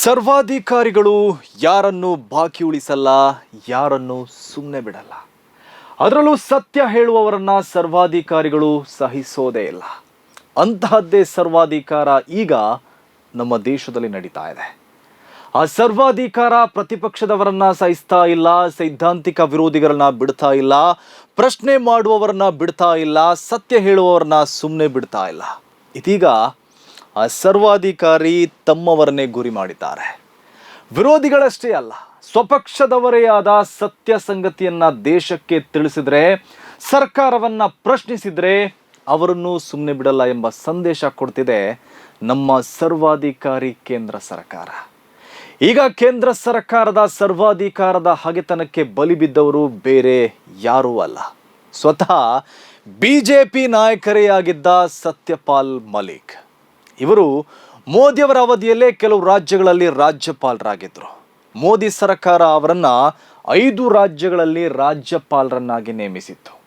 ಸರ್ವಾಧಿಕಾರಿಗಳು ಯಾರನ್ನು ಬಾಕಿ ಉಳಿಸಲ್ಲ, ಯಾರನ್ನು ಸುಮ್ಮನೆ ಬಿಡಲ್ಲ. ಅದರಲ್ಲೂ ಸತ್ಯ ಹೇಳುವವರನ್ನ ಸರ್ವಾಧಿಕಾರಿಗಳು ಸಹಿಸೋದೇ ಇಲ್ಲ. ಅಂತಹದ್ದೇ ಸರ್ವಾಧಿಕಾರ ಈಗ ನಮ್ಮ ದೇಶದಲ್ಲಿ ನಡೀತಾ ಇದೆ. ಆ ಸರ್ವಾಧಿಕಾರ ಪ್ರತಿಪಕ್ಷದವರನ್ನ ಸಹಿಸ್ತಾ ಇಲ್ಲ, ಸೈದ್ಧಾಂತಿಕ ವಿರೋಧಿಗಳನ್ನ ಬಿಡ್ತಾ ಇಲ್ಲ, ಪ್ರಶ್ನೆ ಮಾಡುವವರನ್ನ ಬಿಡ್ತಾ ಇಲ್ಲ, ಸತ್ಯ ಹೇಳುವವರನ್ನ ಸುಮ್ಮನೆ ಬಿಡ್ತಾ ಇಲ್ಲ. ಇದೀಗ ಆ ಸರ್ವಾಧಿಕಾರಿ ತಮ್ಮವರನ್ನೇ ಗುರಿ ಮಾಡಿದ್ದಾರೆ. ವಿರೋಧಿಗಳಷ್ಟೇ ಅಲ್ಲ, ಸ್ವಪಕ್ಷದವರೇ ಆದ ಸತ್ಯ ಸಂಗತಿಯನ್ನ ದೇಶಕ್ಕೆ ತಿಳಿಸಿದ್ರೆ, ಸರ್ಕಾರವನ್ನ ಪ್ರಶ್ನಿಸಿದ್ರೆ ಅವರನ್ನು ಸುಮ್ಮನೆ ಬಿಡಲ್ಲ ಎಂಬ ಸಂದೇಶ ಕೊಡ್ತಿದೆ ನಮ್ಮ ಸರ್ವಾಧಿಕಾರಿ ಕೇಂದ್ರ ಸರ್ಕಾರ. ಈಗ ಕೇಂದ್ರ ಸರ್ಕಾರದ ಸರ್ವಾಧಿಕಾರದ ಹಗೆತನಕ್ಕೆ ಬಲಿ ಬಿದ್ದವರು ಬೇರೆ ಯಾರೂ ಅಲ್ಲ. ಸ್ವತಃ ಬಿಜೆಪಿ ನಾಯಕರೇ ಆಗಿದ್ದ ಸತ್ಯಪಾಲ್ ಮಲಿಕ್ ಇವರು ಮೋದಿಯವರ ಅವಧಿಯಲ್ಲೇ ಕೆಲವು ರಾಜ್ಯಗಳಲ್ಲಿ ರಾಜ್ಯಪಾಲರಾಗಿದ್ದರು. ಮೋದಿ ಸರ್ಕಾರ ಅವರನ್ನ ಐದು ರಾಜ್ಯಗಳಲ್ಲಿ ರಾಜ್ಯಪಾಲರನ್ನಾಗಿ ನೇಮಿಸಿತ್ತು.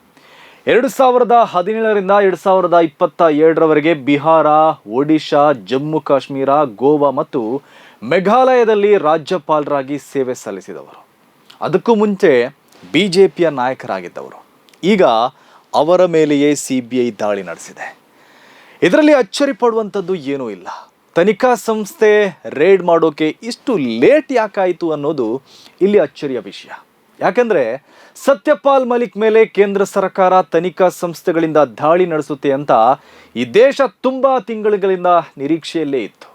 ಎರಡು ಸಾವಿರದ ಹದಿನೇಳರಿಂದ ಎರಡು ಸಾವಿರದ ಇಪ್ಪತ್ತ ಎರಡರವರೆಗೆ ಬಿಹಾರ, ಒಡಿಶಾ, ಜಮ್ಮು ಕಾಶ್ಮೀರ, ಗೋವಾ ಮತ್ತು ಮೇಘಾಲಯದಲ್ಲಿ ರಾಜ್ಯಪಾಲರಾಗಿ ಸೇವೆ ಸಲ್ಲಿಸಿದವರು. ಅದಕ್ಕೂ ಮುಂಚೆ ಬಿ ಜೆ ಪಿಯ ನಾಯಕರಾಗಿದ್ದವರು. ಈಗ ಅವರ ಮೇಲೆಯೇ ಸಿ ಬಿ ಐ ದಾಳಿ ನಡೆಸಿದೆ. ಇದರಲ್ಲಿ ಅಚ್ಚರಿ ಪಡುವಂಥದ್ದು ಏನೂ ಇಲ್ಲ. ತನಿಖಾ ಸಂಸ್ಥೆ ರೇಡ್ ಮಾಡೋಕೆ ಇಷ್ಟು ಲೇಟ್ ಯಾಕಾಯಿತು ಅನ್ನೋದು ಇಲ್ಲಿ ಅಚ್ಚರಿಯ ವಿಷಯ. ಯಾಕಂದ್ರೆ ಸತ್ಯಪಾಲ್ ಮಲಿಕ್ ಮೇಲೆ ಕೇಂದ್ರ ಸರ್ಕಾರ ತನಿಖಾ ಸಂಸ್ಥೆಗಳಿಂದ ದಾಳಿ ನಡೆಸುತ್ತೆ ಅಂತ ಈ ದೇಶ ತುಂಬಾ ತಿಂಗಳುಗಳಿಂದ ನಿರೀಕ್ಷೆಯಲ್ಲೇ ಇತ್ತು.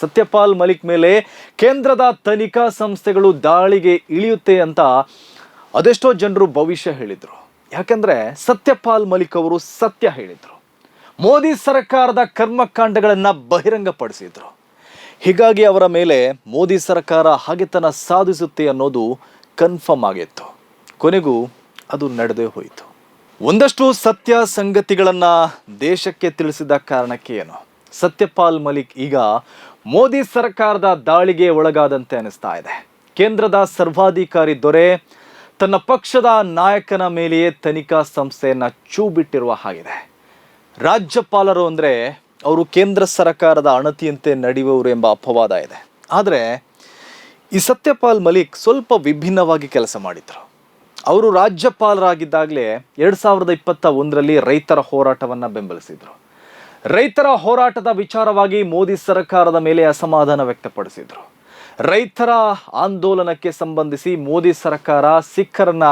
ಸತ್ಯಪಾಲ್ ಮಲಿಕ್ ಮೇಲೆ ಕೇಂದ್ರದ ತನಿಖಾ ಸಂಸ್ಥೆಗಳು ದಾಳಿಗೆ ಇಳಿಯುತ್ತೆ ಅಂತ ಅದೆಷ್ಟೋ ಜನರು ಭವಿಷ್ಯ ಹೇಳಿದ್ರು. ಯಾಕಂದ್ರೆ ಸತ್ಯಪಾಲ್ ಮಲಿಕ್ ಅವರು ಸತ್ಯ ಹೇಳಿದ್ರು. ಮೋದಿ ಸರ್ಕಾರದ ಕರ್ಮಕಾಂಡಗಳನ್ನು ಬಹಿರಂಗಪಡಿಸಿದ್ರು. ಹೀಗಾಗಿ ಅವರ ಮೇಲೆ ಮೋದಿ ಸರ್ಕಾರ ಹಾಗೆತನ ಸಾಧಿಸುತ್ತೆ ಅನ್ನೋದು ಕನ್ಫರ್ಮ್ ಆಗಿತ್ತು. ಕೊನೆಗೂ ಅದು ನಡೆದೇ ಹೋಯಿತು. ಒಂದಷ್ಟು ಸತ್ಯ ಸಂಗತಿಗಳನ್ನು ದೇಶಕ್ಕೆ ತಿಳಿಸಿದ ಕಾರಣಕ್ಕೆ ಏನು? ಸತ್ಯಪಾಲ್ ಮಲಿಕ್ ಈಗ ಮೋದಿ ಸರ್ಕಾರದ ದಾಳಿಗೆ ಒಳಗಾದಂತೆ ಅನಿಸ್ತಾ ಇದೆ. ಕೇಂದ್ರದ ಸರ್ವಾಧಿಕಾರಿ ದೊರೆ ತನ್ನ ಪಕ್ಷದ ನಾಯಕನ ಮೇಲೆಯೇ ತನಿಖಾ ಸಂಸ್ಥೆಯನ್ನು ಚೂಬಿಟ್ಟಿರುವ ಹಾಗಿದೆ. ರಾಜ್ಯಪಾಲರು ಅಂದರೆ ಅವರು ಕೇಂದ್ರ ಸರ್ಕಾರದ ಅಣತಿಯಂತೆ ನಡೆಯುವವರು ಎಂಬ ಅಪವಾದ ಇದೆ. ಆದರೆ ಈ ಸತ್ಯಪಾಲ್ ಮಲಿಕ್ ಸ್ವಲ್ಪ ವಿಭಿನ್ನವಾಗಿ ಕೆಲಸ ಮಾಡಿದರು. ಅವರು ರಾಜ್ಯಪಾಲರಾಗಿದ್ದಾಗಲೇ ಎರಡು ಸಾವಿರದ ಇಪ್ಪತ್ತ ಒಂದರಲ್ಲಿ ರೈತರ ಹೋರಾಟವನ್ನು ಬೆಂಬಲಿಸಿದ್ರು. ರೈತರ ಹೋರಾಟದ ವಿಚಾರವಾಗಿ ಮೋದಿ ಸರ್ಕಾರದ ಮೇಲೆ ಅಸಮಾಧಾನ ವ್ಯಕ್ತಪಡಿಸಿದ್ರು. ರೈತರ ಆಂದೋಲನಕ್ಕೆ ಸಂಬಂಧಿಸಿ ಮೋದಿ ಸರ್ಕಾರ ಸಿಖ್ಖರನ್ನ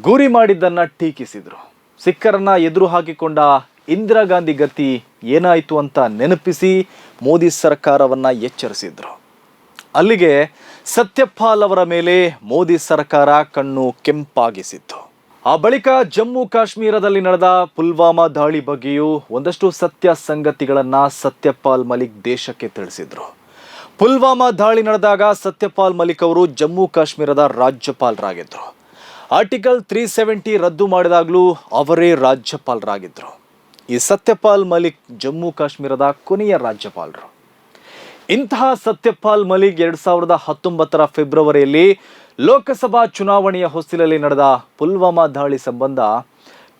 ಗುರಿ ಮಾಡಿದ್ದನ್ನು ಟೀಕಿಸಿದರು. ಸಿಖ್ಖರನ್ನ ಎದುರು ಹಾಕಿಕೊಂಡ ಇಂದಿರಾ ಗಾಂಧಿ ಗತಿ ಏನಾಯಿತು ಅಂತ ನೆನಪಿಸಿ ಮೋದಿ ಸರ್ಕಾರವನ್ನು ಎಚ್ಚರಿಸಿದ್ರು. ಅಲ್ಲಿಗೆ ಸತ್ಯಪಾಲ್ ಅವರ ಮೇಲೆ ಮೋದಿ ಸರ್ಕಾರ ಕಣ್ಣು ಕೆಂಪಾಗಿಸಿತ್ತು. ಆ ಬಳಿಕ ಜಮ್ಮು ಕಾಶ್ಮೀರದಲ್ಲಿ ನಡೆದ ಪುಲ್ವಾಮಾ ದಾಳಿ ಬಗ್ಗೆಯೂ ಒಂದಷ್ಟು ಸತ್ಯ ಸಂಗತಿಗಳನ್ನು ಸತ್ಯಪಾಲ್ ಮಲಿಕ್ ದೇಶಕ್ಕೆ ತಿಳಿಸಿದ್ರು. ಪುಲ್ವಾಮಾ ದಾಳಿ ನಡೆದಾಗ ಸತ್ಯಪಾಲ್ ಮಲಿಕ್ ಅವರು ಜಮ್ಮು ಕಾಶ್ಮೀರದ ರಾಜ್ಯಪಾಲರಾಗಿದ್ದರು ಆರ್ಟಿಕಲ್ ತ್ರೀ ಸೆವೆಂಟಿ ರದ್ದು ಮಾಡಿದಾಗಲೂ ಅವರೇ ರಾಜ್ಯಪಾಲರಾಗಿದ್ದರು ಈ ಸತ್ಯಪಾಲ್ ಮಲಿಕ್ ಜಮ್ಮು ಕಾಶ್ಮೀರದ ಕೊನೆಯ ರಾಜ್ಯಪಾಲರು. ಇಂತಹ ಸತ್ಯಪಾಲ್ ಮಲಿಕ್ ಎರಡು ಸಾವಿರದ ಹತ್ತೊಂಬತ್ತರ ಫೆಬ್ರವರಿಯಲ್ಲಿ ಲೋಕಸಭಾ ಚುನಾವಣೆಯ ಹೊಸ್ತಿಲಲ್ಲಿ ನಡೆದ ಪುಲ್ವಾಮಾ ದಾಳಿ ಸಂಬಂಧ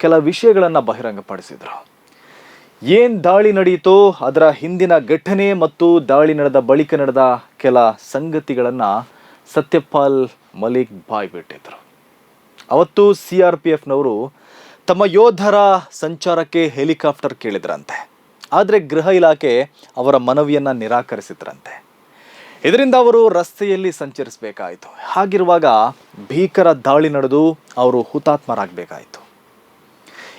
ಕೆಲ ವಿಷಯಗಳನ್ನು ಬಹಿರಂಗಪಡಿಸಿದರು. ಏನ್ ದಾಳಿ ನಡೆಯಿತೋ ಅದರ ಹಿಂದಿನ ಘಟನೆ ಮತ್ತು ದಾಳಿ ನಡೆದ ಬಳಿಕ ನಡೆದ ಕೆಲ ಸಂಗತಿಗಳನ್ನು ಸತ್ಯಪಾಲ್ ಮಲಿಕ್ ಬಾಯ್ಬಿಟ್ಟಿದ್ರು. ಅವತ್ತು ಸಿ ಆರ್ ಪಿ ಎಫ್ನವರು ತಮ್ಮ ಯೋಧರ ಸಂಚಾರಕ್ಕೆ ಹೆಲಿಕಾಪ್ಟರ್ ಕೇಳಿದ್ರಂತೆ. ಆದರೆ ಗೃಹ ಇಲಾಖೆ ಅವರ ಮನವಿಯನ್ನು ನಿರಾಕರಿಸಿದ್ರಂತೆ. ಇದರಿಂದ ಅವರು ರಸ್ತೆಯಲ್ಲಿ ಸಂಚರಿಸಬೇಕಾಯಿತು. ಹಾಗಿರುವಾಗ ಭೀಕರ ದಾಳಿ ನಡೆದು ಅವರು ಹುತಾತ್ಮರಾಗಬೇಕಾಯಿತು.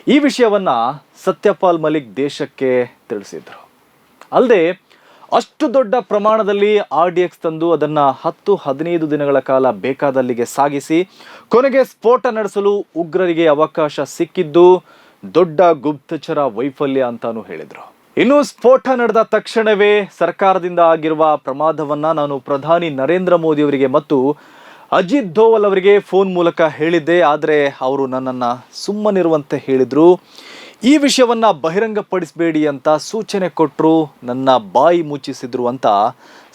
ಈ ವಿಷಯವನ್ನು ಸತ್ಯಪಾಲ್ ಮಲಿಕ್ ದೇಶಕ್ಕೆ ತಿಳಿಸಿದ್ರು. ಅಲ್ಲದೆ ಅಷ್ಟು ದೊಡ್ಡ ಪ್ರಮಾಣದಲ್ಲಿ ಆರ್ ಡಿ ಎಕ್ಸ್ ತಂದು ಅದನ್ನ ಹತ್ತು, ಹದಿನೈದು ದಿನಗಳ ಕಾಲ ಬೇಕಾದಲ್ಲಿಗೆ ಸಾಗಿಸಿ, ಕೊನೆಗೆ ಸ್ಫೋಟ ನಡೆಸಲು ಉಗ್ರರಿಗೆ ಅವಕಾಶ ಸಿಕ್ಕಿದ್ದು ದೊಡ್ಡ ಗುಪ್ತಚರ ವೈಫಲ್ಯ ಅಂತಾನು ಹೇಳಿದ್ರು. ಇನ್ನು ಸ್ಫೋಟ ನಡೆದ ತಕ್ಷಣವೇ ಸರ್ಕಾರದಿಂದ ಆಗಿರುವ ಪ್ರಮಾದವನ್ನ ನಾನು ಪ್ರಧಾನಿ ನರೇಂದ್ರ ಮೋದಿ ಅವರಿಗೆ ಮತ್ತು ಅಜಿತ್ ದೋವಲ್ ಅವರಿಗೆ ಫೋನ್ ಮೂಲಕ ಹೇಳಿದ್ದೆ, ಆದರೆ ಅವರು ನನ್ನನ್ನು ಸುಮ್ಮನಿರುವಂತೆ ಹೇಳಿದ್ರು. ಈ ವಿಷಯವನ್ನ ಬಹಿರಂಗಪಡಿಸಬೇಡಿ ಅಂತ ಸೂಚನೆ ಕೊಟ್ಟರು ನನ್ನ ಬಾಯಿ ಮುಚ್ಚಿಸಿದ್ರು ಅಂತ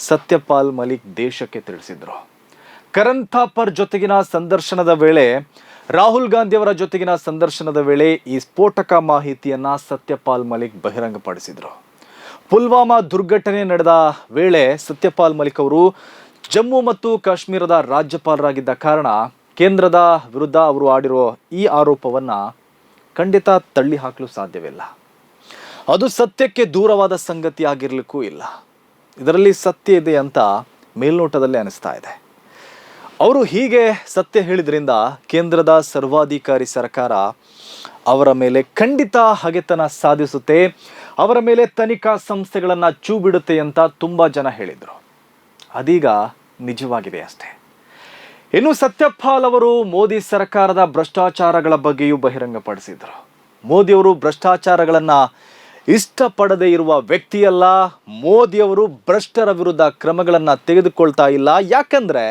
ಸತ್ಯಪಾಲ್ ಮಲಿಕ್ ದೇಶಕ್ಕೆ ತಿಳಿಸಿದ್ರು. ಕರಣ್ ಥಾಪರ್ ಜೊತೆಗಿನ ಸಂದರ್ಶನದ ವೇಳೆ, ರಾಹುಲ್ ಗಾಂಧಿಯವರ ಜೊತೆಗಿನ ಸಂದರ್ಶನದ ವೇಳೆ ಈ ಸ್ಫೋಟಕ ಮಾಹಿತಿಯನ್ನ ಸತ್ಯಪಾಲ್ ಮಲಿಕ್ ಬಹಿರಂಗಪಡಿಸಿದರು. ಪುಲ್ವಾಮಾ ದುರ್ಘಟನೆ ನಡೆದ ವೇಳೆ ಸತ್ಯಪಾಲ್ ಮಲಿಕ್ ಅವರು ಜಮ್ಮು ಮತ್ತು ಕಾಶ್ಮೀರದ ರಾಜ್ಯಪಾಲರಾಗಿದ್ದ ಕಾರಣ ಕೇಂದ್ರದ ವಿರುದ್ಧ ಅವರು ಆಡಿರೋ ಈ ಆರೋಪವನ್ನ ಖಂಡಿತ ತಳ್ಳಿ ಹಾಕಲು ಸಾಧ್ಯವಿಲ್ಲ. ಅದು ಸತ್ಯಕ್ಕೆ ದೂರವಾದ ಸಂಗತಿ ಆಗಿರ್ಲಿಕ್ಕೂ ಇಲ್ಲ. ಇದರಲ್ಲಿ ಸತ್ಯ ಇದೆ ಅಂತ ಮೇಲ್ನೋಟದಲ್ಲಿ ಅನಿಸ್ತಾ ಇದೆ. ಅವರು ಹೀಗೆ ಸತ್ಯ ಹೇಳಿದ್ರಿಂದ ಕೇಂದ್ರದ ಸರ್ವಾಧಿಕಾರಿ ಸರ್ಕಾರ ಅವರ ಮೇಲೆ ಖಂಡಿತ ಹಗೆತನ ಸಾಧಿಸುತ್ತೆ, ಅವರ ಮೇಲೆ ತನಿಖಾ ಸಂಸ್ಥೆಗಳನ್ನು ಚೂ ಬಿಡುತ್ತೆ ಅಂತ ತುಂಬ ಜನ ಹೇಳಿದರು. ಅದೀಗ ನಿಜವಾಗಿದೆ ಅಷ್ಟೇ. ಇನ್ನು ಸತ್ಯಪಾಲ್ ಅವರು ಮೋದಿ ಸರ್ಕಾರದ ಭ್ರಷ್ಟಾಚಾರಗಳ ಬಗ್ಗೆಯೂ ಬಹಿರಂಗಪಡಿಸಿದರು ಮೋದಿಯವರು ಭ್ರಷ್ಟಾಚಾರಗಳನ್ನು ಇಷ್ಟಪಡದೇ ಇರುವ ವ್ಯಕ್ತಿಯಲ್ಲ ಮೋದಿಯವರು ಭ್ರಷ್ಟರ ವಿರುದ್ಧ ಕ್ರಮಗಳನ್ನು ತೆಗೆದುಕೊಳ್ತಾ ಇಲ್ಲ. ಯಾಕಂದರೆ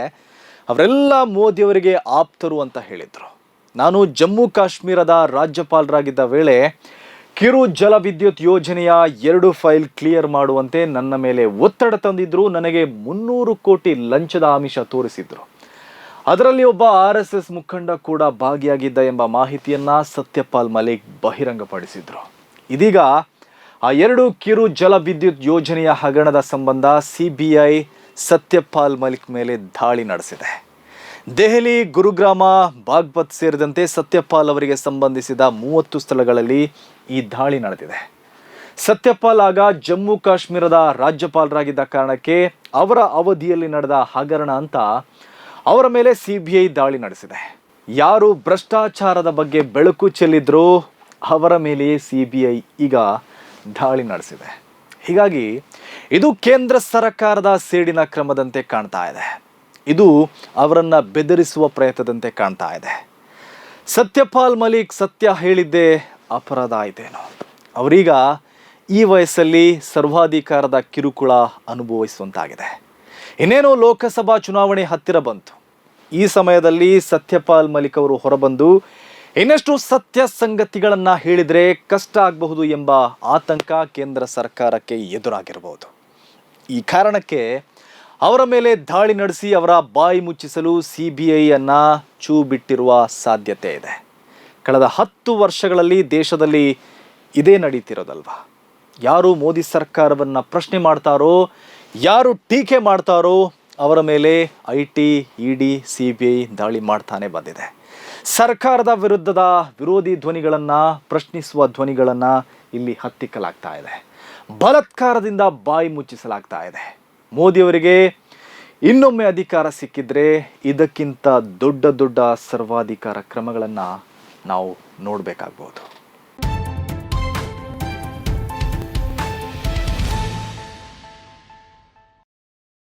ಅವರೆಲ್ಲ ಮೋದಿಯವರಿಗೆ ಆಪ್ತರು ಅಂತ ಹೇಳಿದರು. ನಾನು ಜಮ್ಮು ಕಾಶ್ಮೀರದ ರಾಜ್ಯಪಾಲರಾಗಿದ್ದ ವೇಳೆ ಕಿರು ಜಲವಿದ್ಯುತ್ ಯೋಜನೆಯ ಎರಡು ಫೈಲ್ ಕ್ಲಿಯರ್ ಮಾಡುವಂತೆ ನನ್ನ ಮೇಲೆ ಒತ್ತಡ ತಂದಿದ್ದರು ನನಗೆ ಮುನ್ನೂರು ಕೋಟಿ ಲಂಚದ ಆಮಿಷ ತೋರಿಸಿದ್ರು. ಅದರಲ್ಲಿ ಒಬ್ಬ ಆರ್ ಎಸ್ ಎಸ್ ಮುಖಂಡ ಕೂಡ ಭಾಗಿಯಾಗಿದ್ದ ಎಂಬ ಮಾಹಿತಿಯನ್ನ ಸತ್ಯಪಾಲ್ ಮಲಿಕ್ ಬಹಿರಂಗಪಡಿಸಿದ್ರು. ಇದೀಗ ಆ ಎರಡು ಕಿರು ಜಲ ವಿದ್ಯುತ್ ಯೋಜನೆಯ ಹಗರಣದ ಸಂಬಂಧ ಸಿಬಿಐ ಸತ್ಯಪಾಲ್ ಮಲಿಕ್ ಮೇಲೆ ದಾಳಿ ನಡೆಸಿದೆ. ದೆಹಲಿ, ಗುರುಗ್ರಾಮ, ಬಾಗ್ಪತ್ ಸೇರಿದಂತೆ ಸತ್ಯಪಾಲ್ ಅವರಿಗೆ ಸಂಬಂಧಿಸಿದ ಮೂವತ್ತು ಸ್ಥಳಗಳಲ್ಲಿ ಈ ದಾಳಿ ನಡೆದಿದೆ. ಸತ್ಯಪಾಲ್ ಆಗ ಜಮ್ಮು ಕಾಶ್ಮೀರದ ರಾಜ್ಯಪಾಲರಾಗಿದ್ದ ಕಾರಣಕ್ಕೆ ಅವರ ಅವಧಿಯಲ್ಲಿ ನಡೆದ ಹಗರಣ ಅಂತ ಅವರ ಮೇಲೆ ಸಿಬಿಐ ದಾಳಿ ನಡೆಸಿದೆ. ಯಾರು ಭ್ರಷ್ಟಾಚಾರದ ಬಗ್ಗೆ ಬೆಳಕು ಚೆಲ್ಲಿದ್ರೋ ಅವರ ಮೇಲೆಯೇ ಸಿಬಿಐ ಈಗ ದಾಳಿ ನಡೆಸಿದೆ. ಹೀಗಾಗಿ ಇದು ಕೇಂದ್ರ ಸರ್ಕಾರದ ಸೇಡಿನ ಕ್ರಮದಂತೆ ಕಾಣ್ತಾ ಇದೆ. ಇದು ಅವರನ್ನ ಬೆದರಿಸುವ ಪ್ರಯತ್ನದಂತೆ ಕಾಣ್ತಾ ಇದೆ. ಸತ್ಯಪಾಲ್ ಮಲಿಕ್ ಸತ್ಯ ಹೇಳಿದ್ದೇ ಅಪರಾಧ ಇದೇನೋ? ಅವರೀಗ ಈ ವಯಸ್ಸಲ್ಲಿ ಸರ್ವಾಧಿಕಾರದ ಕಿರುಕುಳ ಅನುಭವಿಸುವಂತಾಗಿದೆ. ಇನ್ನೇನು ಲೋಕಸಭಾ ಚುನಾವಣೆ ಹತ್ತಿರ ಬಂತು. ಈ ಸಮಯದಲ್ಲಿ ಸತ್ಯಪಾಲ್ ಮಲಿಕ್ ಅವರು ಹೊರಬಂದು, ಇನ್ನಷ್ಟು ಸತ್ಯ ಸಂಗತಿಗಳನ್ನು ಹೇಳಿದರೆ ಕಷ್ಟ ಆಗಬಹುದು ಎಂಬ ಆತಂಕ ಕೇಂದ್ರ ಸರ್ಕಾರಕ್ಕೆ ಎದುರಾಗಿರಬಹುದು ಈ ಕಾರಣಕ್ಕೆ ಅವರ ಮೇಲೆ ದಾಳಿ ನಡೆಸಿ ಅವರ ಬಾಯಿ ಮುಚ್ಚಿಸಲು ಸಿ ಬಿ ಐಯನ್ನು ಚೂ ಬಿಟ್ಟಿರುವ ಸಾಧ್ಯತೆ ಇದೆ. ಕಳೆದ ಹತ್ತು ವರ್ಷಗಳಲ್ಲಿ ದೇಶದಲ್ಲಿ ಇದೇ ನಡೀತಿರೋದಲ್ವಾ? ಯಾರು ಮೋದಿ ಸರ್ಕಾರವನ್ನು ಪ್ರಶ್ನೆ ಮಾಡ್ತಾರೋ, ಯಾರು ಟೀಕೆ ಮಾಡ್ತಾರೋ ಅವರ ಮೇಲೆ I T E D C B I ದಾಳಿ ಮಾಡ್ತಾನೆ ಬಂದಿದೆ. ಸರ್ಕಾರದ ವಿರುದ್ಧದ ವಿರೋಧಿ ಧ್ವನಿಗಳನ್ನು ಪ್ರಶ್ನಿಸುವ ಧ್ವನಿಗಳನ್ನು ಇಲ್ಲಿ ಹತ್ತಿಕ್ಕಲಾಗ್ತಾ ಇದೆ. ಬಲತ್ಕಾರದಿಂದ ಬಾಯಿ ಮುಚ್ಚಿಸಲಾಗ್ತಾ ಇದೆ. ಮೋದಿಯವರಿಗೆ ಇನ್ನೊಮ್ಮೆ ಅಧಿಕಾರ ಸಿಕ್ಕಿದ್ರೆ ಇದಕ್ಕಿಂತ ದೊಡ್ಡ ದೊಡ್ಡ ಸರ್ವಾಧಿಕಾರ ಕ್ರಮಗಳನ್ನು ನಾವು ನೋಡಬೇಕಾಗ್ಬೋದು.